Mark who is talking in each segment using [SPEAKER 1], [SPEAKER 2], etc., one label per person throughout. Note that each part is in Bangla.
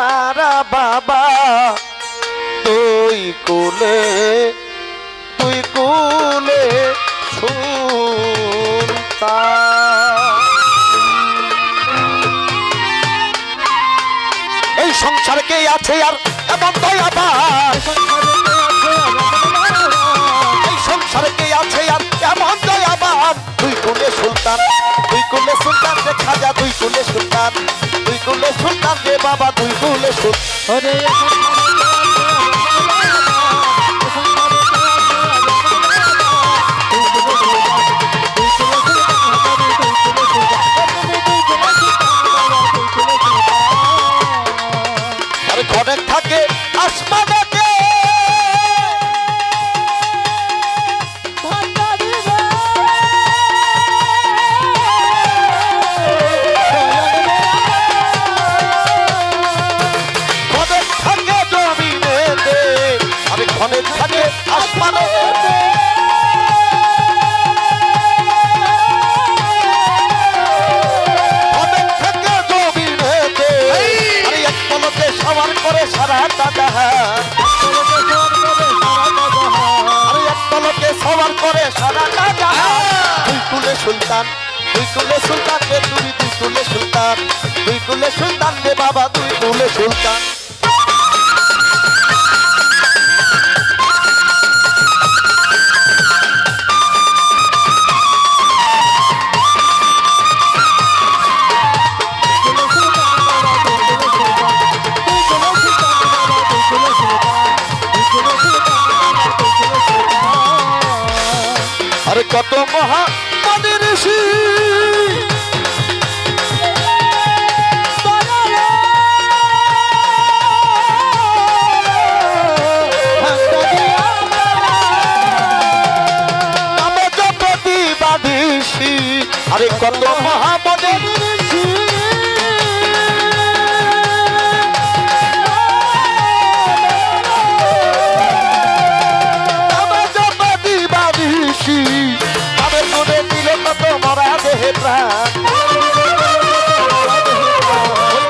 [SPEAKER 1] পারা বাবা, তুই কুলে তুই কুলে সুলতান এই সংসারে আছে আর এমন দয়াবান এই সংসারে কে আছে আর এমন দয়াবান তুই কুলে সুলতান, তুই কুলে সুলতান রে খাজা, তুই কুলে সুলতান, তুই কুলে সুলতান রে বাবা, তুই কুলে সবার করে সারাটা জাহান তুই কুলে সুলতান তুই কুলে সুলতান রে তুই তুই কুলে সুলতান তুই কুলে সুলতান রে বাবা তুই কুলে সুলতান। কত মহা মনি ঋষি। আরে কত মহা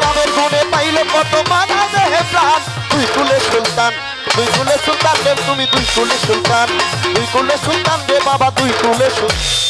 [SPEAKER 1] নামের গুণে পাইল কত মারা দেহে প্রাণ? তুই কুলে সুলতান দুই কুলে সুলতান দেব তুমি দুই কুলে সুলতান, দুই কুলে সুলতান দে বাবা, দুই কুলে সুলতান।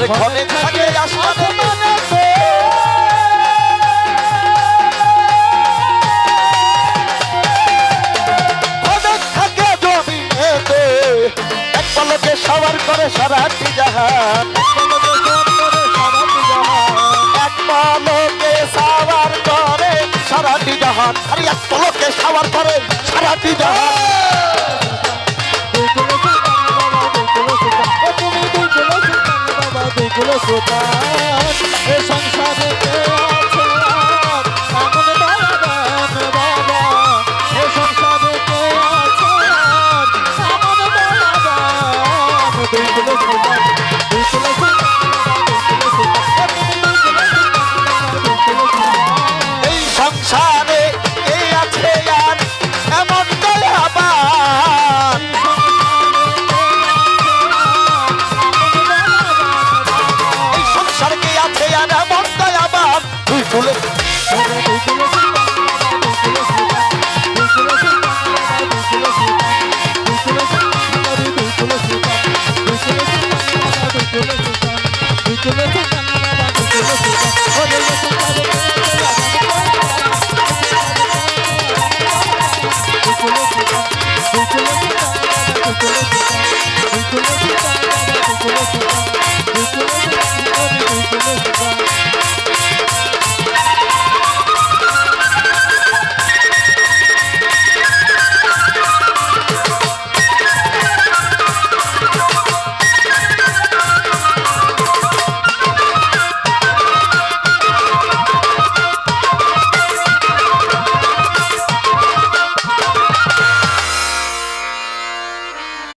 [SPEAKER 1] আরে ঘরে থাকে জমিনেতে এক পলকে সবার করে সারাটি জাহান। এক পলকে সাবার করে সারাটি জাহান। আরে এক পলকে সাবার করে সারাটি জাহান।